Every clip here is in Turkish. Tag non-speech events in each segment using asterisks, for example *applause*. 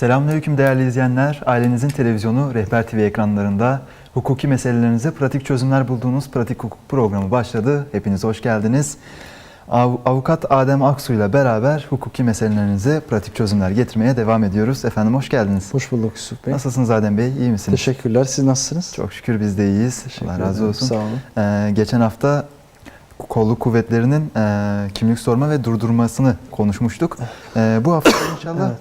Selamünaleyküm değerli izleyenler. Ailenizin televizyonu Rehber TV ekranlarında hukuki meselelerinize pratik çözümler bulduğunuz Pratik Hukuk programı başladı. Hepiniz hoş geldiniz. Av- Avukat Adem Aksu ile beraber hukuki meselelerinize pratik çözümler getirmeye devam ediyoruz. Efendim hoş geldiniz. Hoş bulduk Yusuf Bey. Nasılsınız Adem Bey? İyi misiniz? Teşekkürler. Siz nasılsınız? Çok şükür biz de iyiyiz. Teşekkür Allah razı ederim. olsun. Sağ olun. Ee, geçen hafta kolluk kuvvetlerinin e, kimlik sorma ve durdurmasını konuşmuştuk. Ee, bu hafta inşallah Evet.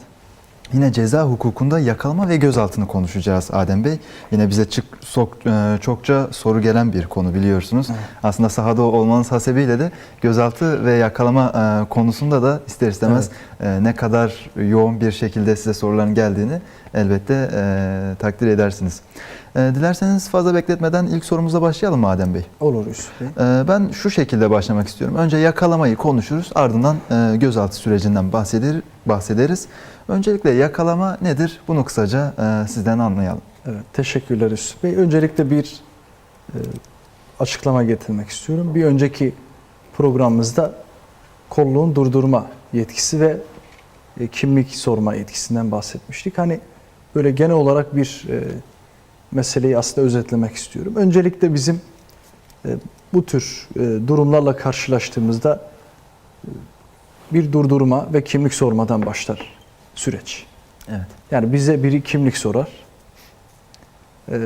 Yine ceza hukukunda yakalama ve gözaltını konuşacağız Adem Bey. Yine bize çık, sok, e, çokça soru gelen bir konu biliyorsunuz. Evet. Aslında sahada olmanız hasebiyle de gözaltı ve yakalama e, konusunda da ister istemez e, ne kadar yoğun bir şekilde size soruların geldiğini elbette takdir edersiniz. Dilerseniz fazla bekletmeden ilk sorumuza başlayalım Adem Bey. Olur Yusuf Bey. Ben şu şekilde başlamak istiyorum. Önce yakalamayı konuşuruz ardından gözaltı sürecinden bahseder, bahsederiz. Öncelikle yakalama nedir? Bunu kısaca e, sizden anlayalım. Evet, teşekkürler Yusuf Bey. Öncelikle bir e, açıklama getirmek istiyorum. Bir önceki programımızda kolluğun durdurma yetkisi ve e, kimlik sorma yetkisinden bahsetmiştik. Hani böyle genel olarak bir e, meseleyi aslında özetlemek istiyorum. Öncelikle bizim e, bu tür e, durumlarla karşılaştığımızda e, bir durdurma ve kimlik sormadan başlar süreç. Evet. Yani bize biri kimlik sorar. Ee,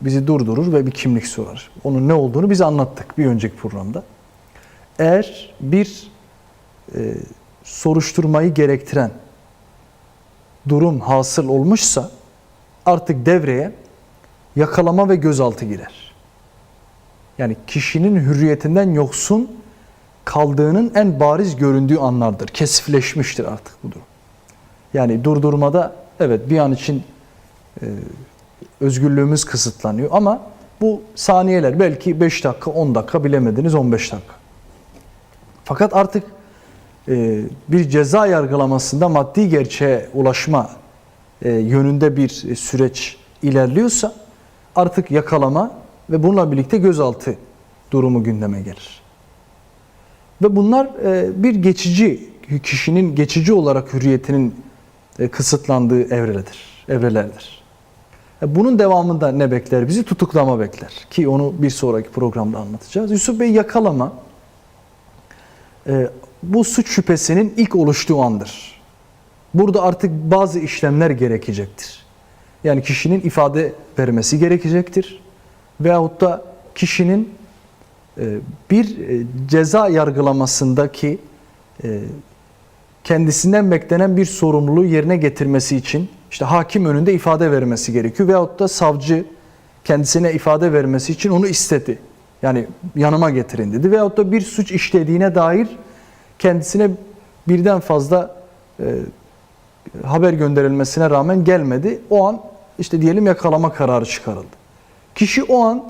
bizi durdurur ve bir kimlik sorar. Onun ne olduğunu biz anlattık bir önceki programda. Eğer bir e, soruşturmayı gerektiren durum hasıl olmuşsa artık devreye yakalama ve gözaltı girer. Yani kişinin hürriyetinden yoksun kaldığının en bariz göründüğü anlardır. Kesifleşmiştir artık bu durum. Yani durdurmada evet bir an için e, özgürlüğümüz kısıtlanıyor ama bu saniyeler belki 5 dakika 10 dakika bilemediniz 15 dakika. Fakat artık e, bir ceza yargılamasında maddi gerçeğe ulaşma e, yönünde bir süreç ilerliyorsa artık yakalama ve bununla birlikte gözaltı durumu gündeme gelir. Ve bunlar e, bir geçici, kişinin geçici olarak hürriyetinin kısıtlandığı evrelerdir, evrelerdir. E, Bunun devamında ne bekler bizi? Tutuklama bekler. Ki onu bir sonraki programda anlatacağız. Yusuf Bey yakalama e, bu suç şüphesinin ilk oluştuğu andır. Burada artık bazı işlemler gerekecektir. Yani kişinin ifade vermesi gerekecektir. Veyahut da kişinin e, bir e, ceza yargılamasındaki e, kendisinden beklenen bir sorumluluğu yerine getirmesi için işte hakim önünde ifade vermesi gerekiyor veyahut da savcı kendisine ifade vermesi için onu istedi. Yani yanıma getirin dedi veyahut da bir suç işlediğine dair kendisine birden fazla e, haber gönderilmesine rağmen gelmedi. O an işte diyelim yakalama kararı çıkarıldı. Kişi o an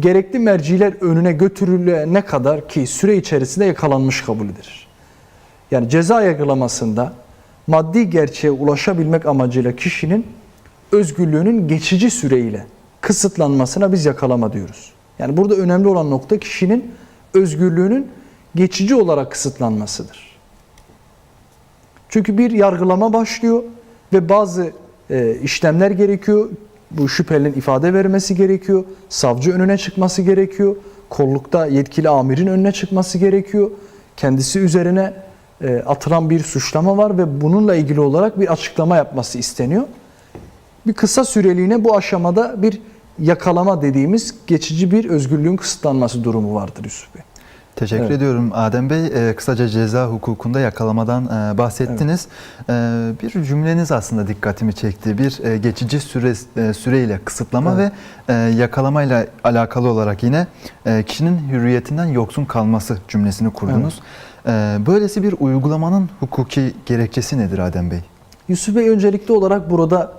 gerekli merciler önüne götürülene kadar ki süre içerisinde yakalanmış kabul edilir. Yani ceza yargılamasında maddi gerçeğe ulaşabilmek amacıyla kişinin özgürlüğünün geçici süreyle kısıtlanmasına biz yakalama diyoruz. Yani burada önemli olan nokta kişinin özgürlüğünün geçici olarak kısıtlanmasıdır. Çünkü bir yargılama başlıyor ve bazı e, işlemler gerekiyor. Bu şüphelinin ifade vermesi gerekiyor. Savcı önüne çıkması gerekiyor. Kollukta yetkili amirin önüne çıkması gerekiyor. Kendisi üzerine e, atılan bir suçlama var ve bununla ilgili olarak bir açıklama yapması isteniyor. Bir kısa süreliğine bu aşamada bir yakalama dediğimiz geçici bir özgürlüğün kısıtlanması durumu vardır Yusuf Bey. Teşekkür Evet. ediyorum Adem Bey. Ee, kısaca ceza hukukunda yakalamadan e, bahsettiniz. Ee, bir cümleniz aslında dikkatimi çekti. Bir e, geçici süre e, süreyle kısıtlama Evet. ve e, yakalamayla alakalı olarak yine e, kişinin hürriyetinden yoksun kalması cümlesini kurdunuz. Ee, böylesi bir uygulamanın hukuki gerekçesi nedir Adem Bey? Yusuf Bey öncelikli olarak burada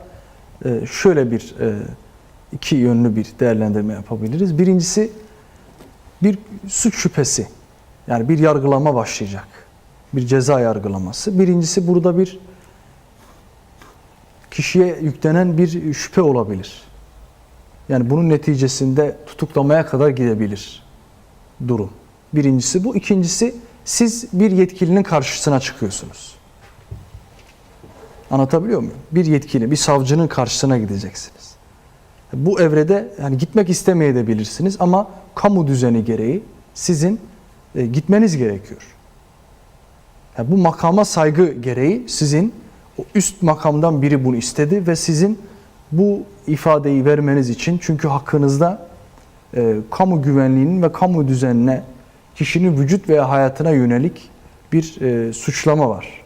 e, şöyle bir e, iki yönlü bir değerlendirme yapabiliriz. Birincisi bir suç şüphesi. Yani bir yargılama başlayacak. Bir ceza yargılaması. Birincisi burada bir kişiye yüklenen bir şüphe olabilir. Yani bunun neticesinde tutuklamaya kadar gidebilir durum. Birincisi bu. İkincisi siz bir yetkilinin karşısına çıkıyorsunuz. Anlatabiliyor muyum? Bir yetkili, bir savcının karşısına gideceksiniz. Bu evrede yani gitmek istemeyebilirsiniz ama kamu düzeni gereği sizin e, gitmeniz gerekiyor. Yani bu makama saygı gereği sizin o üst makamdan biri bunu istedi ve sizin bu ifadeyi vermeniz için çünkü hakkınızda e, kamu güvenliğinin ve kamu düzenine kişinin vücut veya hayatına yönelik bir e, suçlama var.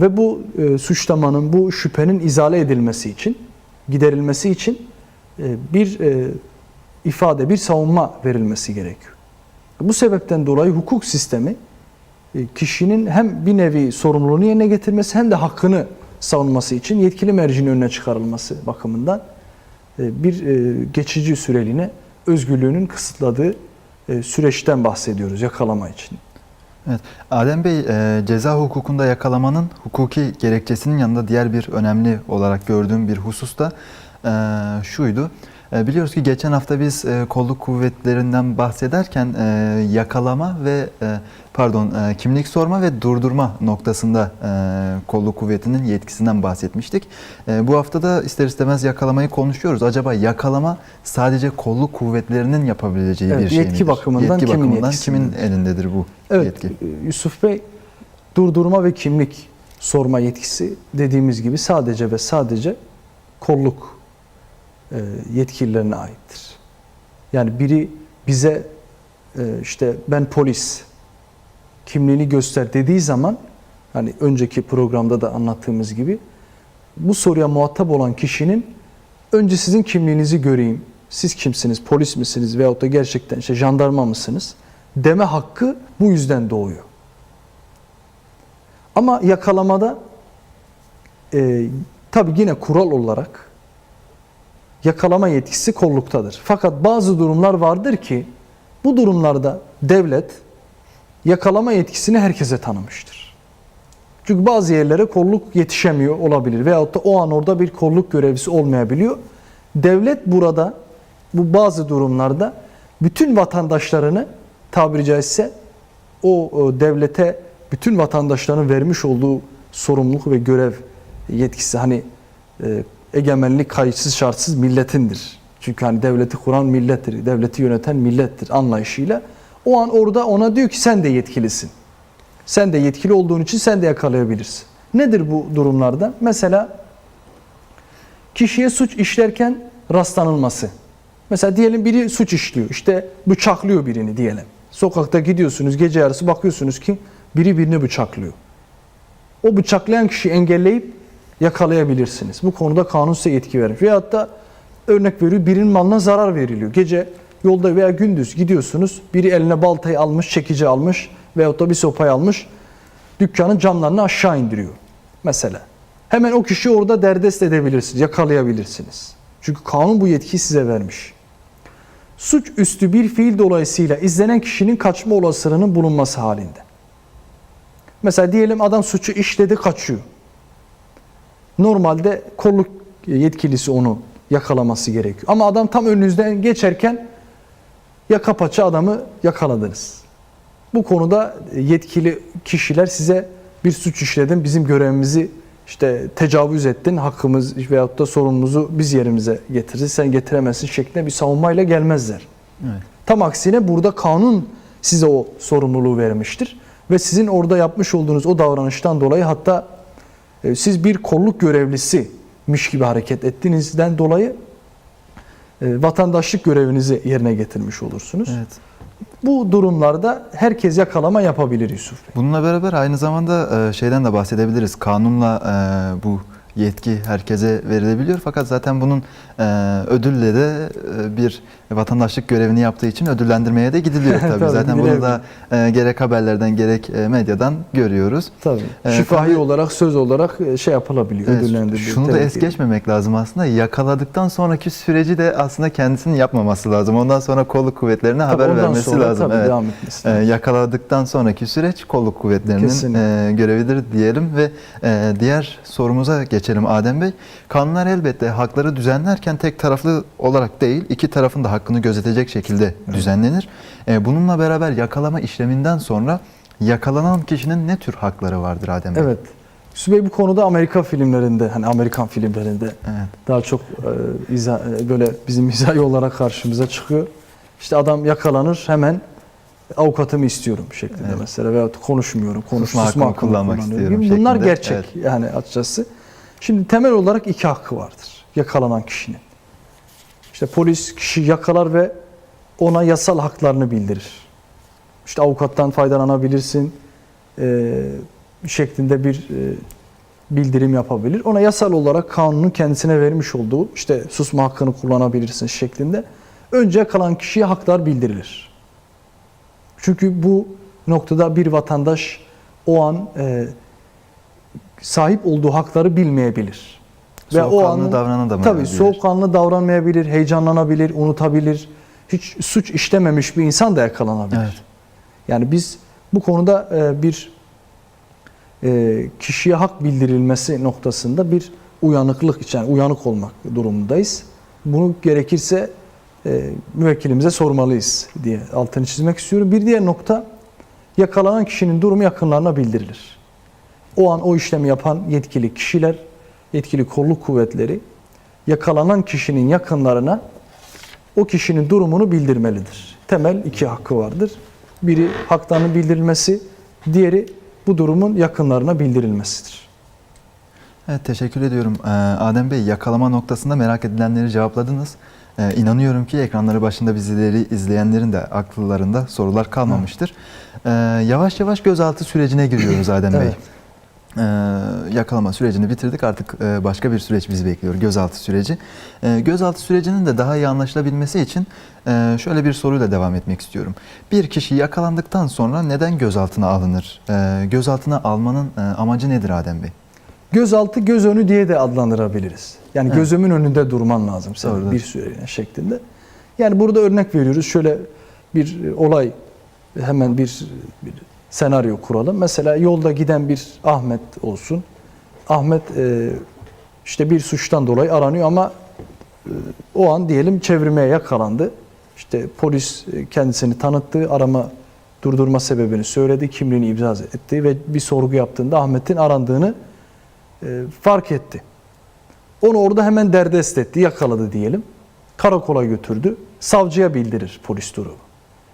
Ve bu e, suçlamanın, bu şüphenin izale edilmesi için, giderilmesi için e, bir e, ifade, bir savunma verilmesi gerekiyor. Bu sebepten dolayı hukuk sistemi e, kişinin hem bir nevi sorumluluğunu yerine getirmesi hem de hakkını savunması için yetkili mercinin önüne çıkarılması bakımından e, bir e, geçici süreliğine özgürlüğünün kısıtladığı süreçten bahsediyoruz yakalama için. Evet. Adem Bey, e, ceza hukukunda yakalamanın hukuki gerekçesinin yanında diğer bir önemli olarak gördüğüm bir husus da e, şuydu. E, biliyoruz ki geçen hafta biz e, kolluk kuvvetlerinden bahsederken e, yakalama ve pardon kimlik sorma ve durdurma noktasında kolluk kuvvetinin yetkisinden bahsetmiştik. Bu hafta da ister istemez yakalamayı konuşuyoruz. Acaba yakalama sadece kolluk kuvvetlerinin yapabileceği Evet, bir şey yetki midir? bakımından yetki kimin bakımından kimin elindedir bu Evet, yetki? Yusuf Bey durdurma ve kimlik sorma yetkisi dediğimiz gibi sadece ve sadece kolluk yetkililerine aittir. Yani biri bize e, işte ben polis kimliğini göster dediği zaman hani önceki programda da anlattığımız gibi bu soruya muhatap olan kişinin önce sizin kimliğinizi göreyim. Siz kimsiniz? Polis misiniz? Veyahut da gerçekten işte jandarma mısınız? Deme hakkı bu yüzden doğuyor. Ama yakalamada e, tabii yine kural olarak yakalama yetkisi kolluktadır. Fakat bazı durumlar vardır ki bu durumlarda devlet yakalama yetkisini herkese tanımıştır. Çünkü bazı yerlere kolluk yetişemiyor olabilir veyahut da o an orada bir kolluk görevlisi olmayabiliyor. Devlet burada bu bazı durumlarda bütün vatandaşlarını tabiri caizse o, devlete bütün vatandaşların vermiş olduğu sorumluluk ve görev yetkisi hani e, egemenlik kayıtsız şartsız milletindir. Çünkü hani devleti kuran millettir, devleti yöneten millettir anlayışıyla. O an orada ona diyor ki sen de yetkilisin. Sen de yetkili olduğun için sen de yakalayabilirsin. Nedir bu durumlarda? Mesela kişiye suç işlerken rastlanılması. Mesela diyelim biri suç işliyor. İşte bıçaklıyor birini diyelim. Sokakta gidiyorsunuz gece yarısı bakıyorsunuz ki biri birini bıçaklıyor. O bıçaklayan kişiyi engelleyip yakalayabilirsiniz. Bu konuda kanun size yetki vermiş. Veyahut da örnek veriyor birinin malına zarar veriliyor. Gece yolda veya gündüz gidiyorsunuz. Biri eline baltayı almış, çekici almış veyahut da bir sopayı almış. Dükkanın camlarını aşağı indiriyor. Mesela. Hemen o kişiyi orada derdest edebilirsiniz, yakalayabilirsiniz. Çünkü kanun bu yetkiyi size vermiş. Suç üstü bir fiil dolayısıyla izlenen kişinin kaçma olasılığının bulunması halinde. Mesela diyelim adam suçu işledi kaçıyor. Normalde kolluk yetkilisi onu yakalaması gerekiyor. Ama adam tam önünüzden geçerken yaka paça adamı yakaladınız. Bu konuda yetkili kişiler size bir suç işledin, bizim görevimizi işte tecavüz ettin, hakkımız veyahut da sorunumuzu biz yerimize getirdi, sen getiremezsin şeklinde bir savunmayla gelmezler. Evet. Tam aksine burada kanun size o sorumluluğu vermiştir. Ve sizin orada yapmış olduğunuz o davranıştan dolayı hatta siz bir kolluk görevlisimiş gibi hareket ettiğinizden dolayı e, vatandaşlık görevinizi yerine getirmiş olursunuz. Evet. Bu durumlarda herkes yakalama yapabilir Yusuf Bey. Bununla beraber aynı zamanda e, şeyden de bahsedebiliriz. Kanunla e, bu yetki herkese verilebiliyor fakat zaten bunun e, ödülle de e, bir vatandaşlık görevini yaptığı için ödüllendirmeye de gidiliyor *laughs* tabii. Tabii, zaten bunu da e, gerek haberlerden gerek e, medyadan görüyoruz. Tabii. Ee, Şifahi tabii- olarak söz olarak e, şey yapılabiliyor, Evet, ödüllendiriliyor. şunu da es geçmemek lazım aslında. Yakaladıktan sonraki süreci de aslında kendisinin yapmaması lazım. Ondan sonra kolluk kuvvetlerine Tabii haber vermesi sonra lazım. Tabii Evet. devam etmesi lazım. yakaladıktan sonraki süreç kolluk kuvvetlerinin Kesinlikle. e, görevidir diyelim ve e, diğer sorumuza geçelim Adem Bey. Kanunlar elbette hakları düzenlerken tek taraflı olarak değil, iki tarafın da hakkını gözetecek şekilde düzenlenir. E, bununla beraber yakalama işleminden sonra yakalanan kişinin ne tür hakları vardır Adem Bey? Evet. Yusuf Bey bu konuda Amerika filmlerinde, hani Amerikan filmlerinde Evet. daha çok e, izah, e, böyle bizim *laughs* mizahi olarak karşımıza çıkıyor. İşte adam yakalanır hemen avukatımı istiyorum şeklinde Evet. mesela veyahut konuşmuyorum, konuş Susma susma, hakkımı kullanmak kullanıyorum. istiyorum Bunlar şeklinde. gerçek yani açıkçası. Şimdi temel olarak iki hakkı vardır yakalanan kişinin. İşte polis kişi yakalar ve ona yasal haklarını bildirir. İşte avukattan faydalanabilirsin e, şeklinde bir e, bildirim yapabilir. Ona yasal olarak kanunun kendisine vermiş olduğu işte susma hakkını kullanabilirsin şeklinde önce kalan kişiye haklar bildirilir. Çünkü bu noktada bir vatandaş o an e, sahip olduğu hakları bilmeyebilir. Soğukkanlı anın- davranabilir. Tabii soğukkanlı davranmayabilir, heyecanlanabilir, unutabilir. Hiç suç işlememiş bir insan da yakalanabilir. Evet. Yani biz bu konuda e, bir e, kişiye hak bildirilmesi noktasında bir uyanıklık için, uyanık olmak durumundayız. Bunu gerekirse e, müvekkilimize sormalıyız diye altını çizmek istiyorum. Bir diğer nokta yakalanan kişinin durumu yakınlarına bildirilir. O an o işlemi yapan yetkili kişiler, yetkili kolluk kuvvetleri yakalanan kişinin yakınlarına o kişinin durumunu bildirmelidir. Temel iki hakkı vardır. Biri haklarının bildirilmesi, diğeri bu durumun yakınlarına bildirilmesidir. Evet teşekkür ediyorum. Ee, Adem Bey yakalama noktasında merak edilenleri cevapladınız. Ee, inanıyorum ki ekranları başında bizleri izleyenlerin de akıllarında sorular kalmamıştır. Ee, yavaş yavaş gözaltı sürecine giriyoruz Adem Bey. Evet. Ee, yakalama sürecini bitirdik. Artık e, başka bir süreç bizi bekliyor. Gözaltı süreci. Ee, gözaltı sürecinin de daha iyi anlaşılabilmesi için e, şöyle bir soruyla devam etmek istiyorum. Bir kişi yakalandıktan sonra neden gözaltına alınır? Ee, gözaltına almanın e, amacı nedir Adem Bey? Gözaltı göz önü diye de adlandırabiliriz. Yani Evet. gözümün önünde durman lazım senin Doğrudur. bir süreliğine şeklinde. Yani burada örnek veriyoruz. Şöyle bir e, olay hemen bir, bir senaryo kuralım. Mesela yolda giden bir Ahmet olsun. Ahmet e, işte bir suçtan dolayı aranıyor ama e, o an diyelim çevirmeye yakalandı. İşte polis e, kendisini tanıttı, arama durdurma sebebini söyledi, kimliğini ibraz etti ve bir sorgu yaptığında Ahmet'in arandığını fark etti. Onu orada hemen derdest etti, yakaladı diyelim. Karakola götürdü. Savcıya bildirir polis durumu.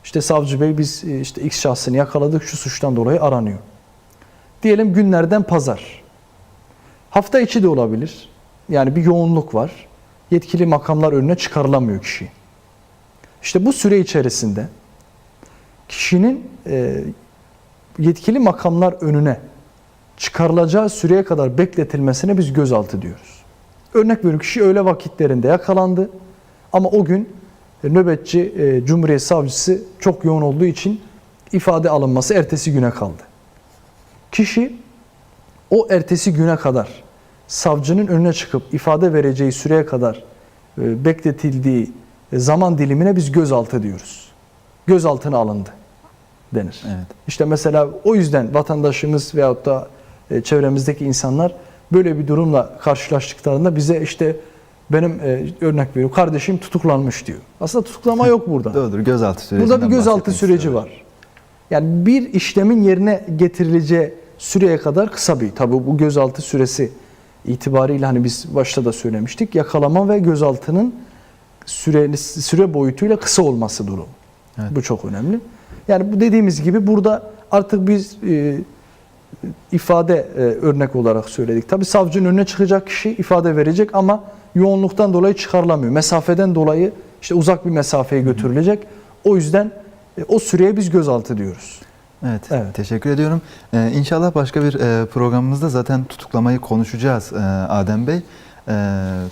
İşte savcı bey biz e, işte X şahsını yakaladık şu suçtan dolayı aranıyor. Diyelim günlerden pazar. Hafta içi de olabilir. Yani bir yoğunluk var. Yetkili makamlar önüne çıkarılamıyor kişi. İşte bu süre içerisinde kişinin e, yetkili makamlar önüne çıkarılacağı süreye kadar bekletilmesine biz gözaltı diyoruz. Örnek veriyorum kişi öğle vakitlerinde yakalandı ama o gün nöbetçi e, Cumhuriyet Savcısı çok yoğun olduğu için ifade alınması ertesi güne kaldı. Kişi o ertesi güne kadar savcının önüne çıkıp ifade vereceği süreye kadar e, bekletildiği e, zaman dilimine biz gözaltı diyoruz. Gözaltına alındı denir. Evet. İşte mesela o yüzden vatandaşımız veyahut da e, çevremizdeki insanlar böyle bir durumla karşılaştıklarında bize işte benim e, örnek veriyorum kardeşim tutuklanmış diyor. Aslında tutuklama yok burada. Doğrudur. Gözaltı süreci. Burada bir gözaltı süreci var. Yani bir işlemin yerine getirileceği süreye kadar kısa bir. Tabii bu gözaltı süresi itibariyle hani biz başta da söylemiştik. Yakalama ve gözaltının süre, süre boyutuyla kısa olması durum. Evet. Bu çok önemli. Yani bu dediğimiz gibi burada artık biz e, ifade e, örnek olarak söyledik. Tabii savcının önüne çıkacak kişi ifade verecek ama yoğunluktan dolayı çıkarılamıyor. Mesafeden dolayı işte uzak bir mesafeye götürülecek. O yüzden e, o süreye biz gözaltı diyoruz. Evet, Evet. teşekkür ediyorum. Ee, inşallah başka bir e, programımızda zaten tutuklamayı konuşacağız e, Adem Bey. E,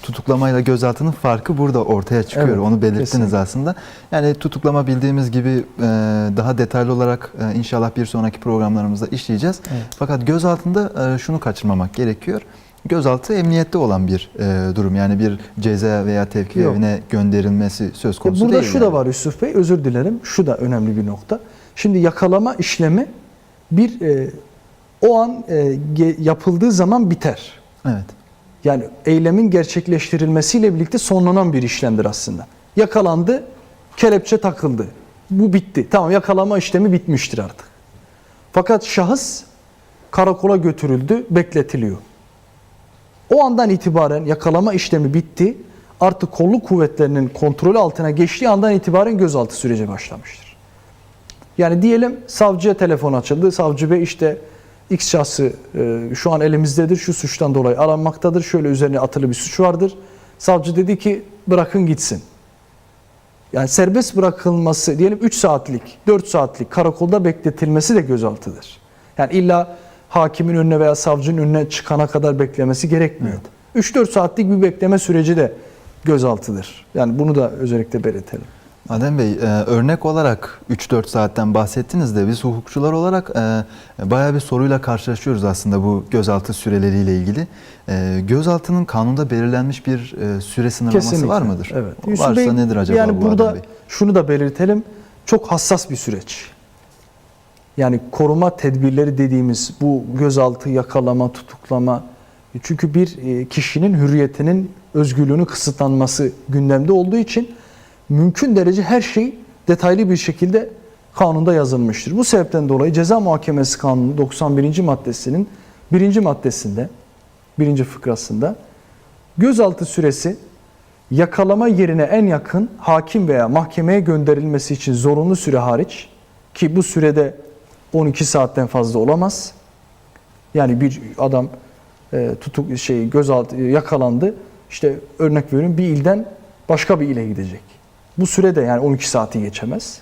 tutuklamayla gözaltının farkı burada ortaya çıkıyor. Evet, Onu belirttiniz kesinlikle. aslında. Yani tutuklama bildiğimiz gibi e, daha detaylı olarak e, inşallah bir sonraki programlarımızda işleyeceğiz. Evet. Fakat gözaltında e, şunu kaçırmamak gerekiyor. Gözaltı emniyette olan bir e, durum. Yani bir ceza veya tevki Yok. evine gönderilmesi söz konusu Burada değil. şu da yani. var Yusuf Bey, özür dilerim. Şu da önemli bir nokta. Şimdi yakalama işlemi bir e, o an e, yapıldığı zaman biter. Evet. Yani eylemin gerçekleştirilmesiyle birlikte sonlanan bir işlemdir aslında. Yakalandı, kelepçe takıldı. Bu bitti. Tamam yakalama işlemi bitmiştir artık. Fakat şahıs karakola götürüldü, bekletiliyor. O andan itibaren yakalama işlemi bitti. Artık kolluk kuvvetlerinin kontrolü altına geçtiği andan itibaren gözaltı süreci başlamıştır. Yani diyelim savcıya telefon açıldı. Savcı bey işte X şahsı e, şu an elimizdedir. Şu suçtan dolayı aranmaktadır. Şöyle üzerine atılı bir suç vardır. Savcı dedi ki bırakın gitsin. Yani serbest bırakılması diyelim 3 saatlik, 4 saatlik karakolda bekletilmesi de gözaltıdır. Yani illa hakimin önüne veya savcının önüne çıkana kadar beklemesi gerekmiyor. 3-4 saatlik bir bekleme süreci de gözaltıdır. Yani bunu da özellikle belirtelim. Adem Bey, e, örnek olarak 3-4 saatten bahsettiniz de biz hukukçular olarak e, bayağı bir soruyla karşılaşıyoruz aslında bu gözaltı süreleriyle ilgili. E, gözaltının kanunda belirlenmiş bir e, süre sınırlaması Kesinlikle. var mıdır? Evet. Varsa Bey, nedir acaba yani bu burada Adem Bey? şunu da belirtelim. Çok hassas bir süreç. Yani koruma tedbirleri dediğimiz bu gözaltı, yakalama, tutuklama. Çünkü bir e, kişinin hürriyetinin özgürlüğünü kısıtlanması gündemde olduğu için mümkün derece her şey detaylı bir şekilde kanunda yazılmıştır. Bu sebepten dolayı Ceza Muhakemesi Kanunu 91. maddesinin birinci maddesinde, birinci fıkrasında gözaltı süresi yakalama yerine en yakın hakim veya mahkemeye gönderilmesi için zorunlu süre hariç ki bu sürede 12 saatten fazla olamaz. Yani bir adam e, tutuk şey gözaltı yakalandı. İşte örnek veriyorum bir ilden başka bir ile gidecek. Bu sürede yani 12 saati geçemez.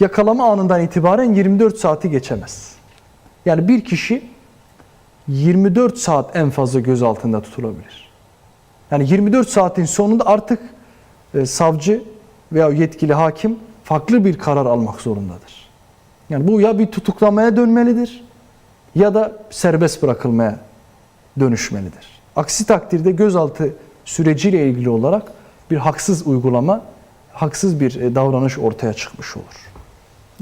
Yakalama anından itibaren 24 saati geçemez. Yani bir kişi 24 saat en fazla gözaltında tutulabilir. Yani 24 saatin sonunda artık e, savcı veya yetkili hakim farklı bir karar almak zorundadır. Yani bu ya bir tutuklamaya dönmelidir ya da serbest bırakılmaya dönüşmelidir. Aksi takdirde gözaltı süreciyle ilgili olarak bir haksız uygulama, haksız bir e, davranış ortaya çıkmış olur.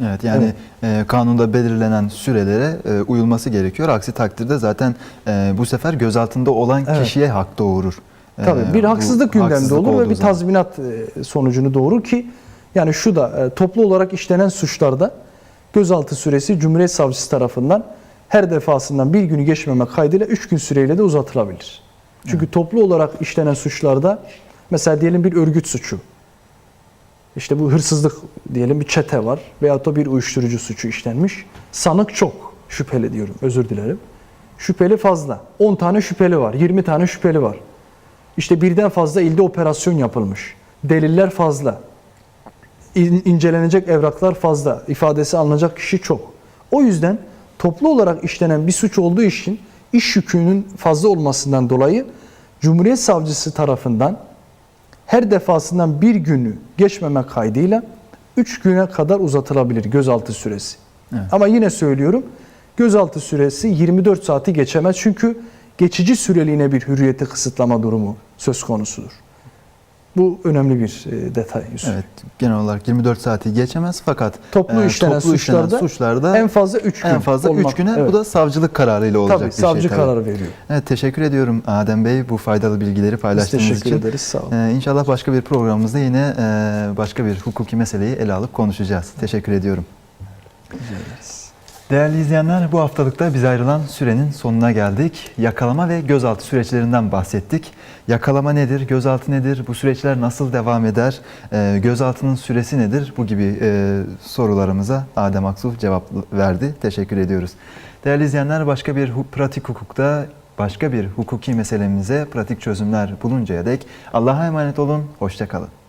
Evet yani e, kanunda belirlenen sürelere e, uyulması gerekiyor. Aksi takdirde zaten e, bu sefer gözaltında olan Evet. kişiye hak doğurur. E, Tabii bir haksızlık gündemde haksızlık olur ve bir zaman. tazminat e, sonucunu doğurur ki yani şu da toplu olarak işlenen suçlarda gözaltı süresi Cumhuriyet Savcısı tarafından her defasından bir günü geçmeme kaydıyla 3 gün süreyle de uzatılabilir. Çünkü toplu olarak işlenen suçlarda mesela diyelim bir örgüt suçu işte bu hırsızlık diyelim bir çete var veyahut da bir uyuşturucu suçu işlenmiş. Sanık çok şüpheli diyorum özür dilerim. Şüpheli fazla. 10 tane şüpheli var, 20 tane şüpheli var. İşte birden fazla ilde operasyon yapılmış. Deliller fazla. İn- incelenecek evraklar fazla. ifadesi alınacak kişi çok. O yüzden toplu olarak işlenen bir suç olduğu için iş yükünün fazla olmasından dolayı Cumhuriyet Savcısı tarafından her defasından bir günü geçmeme kaydıyla 3 güne kadar uzatılabilir gözaltı süresi. Evet. Ama yine söylüyorum gözaltı süresi 24 saati geçemez çünkü geçici süreliğine bir hürriyeti kısıtlama durumu söz konusudur. Bu önemli bir e, detay Yusuf. Evet genel olarak 24 saati geçemez fakat Toplu e, işlenen toplu işlenen suçlarda suçlarda En fazla 3 gün. en fazla 3 olmak- güne Evet. bu da savcılık kararıyla olacak tabii bir savcı şey. tabii. kararı veriyor. Evet teşekkür ediyorum Adem Bey bu faydalı bilgileri Biz paylaştığınız teşekkür için. ederiz. Sağ olun. Ee, inşallah başka bir programımızda yine e, başka bir hukuki meseleyi ele alıp konuşacağız. Teşekkür ediyorum. Rica ederiz. Değerli izleyenler bu haftalıkta bize ayrılan sürenin sonuna geldik. Yakalama ve gözaltı süreçlerinden bahsettik. Yakalama nedir, gözaltı nedir, bu süreçler nasıl devam eder, Ee, gözaltının süresi nedir bu gibi e, sorularımıza Adem Aksu cevap verdi. Teşekkür ediyoruz. Değerli izleyenler başka bir pratik hukukta başka bir hukuki meselemize pratik çözümler buluncaya dek Allah'a emanet olun, hoşçakalın.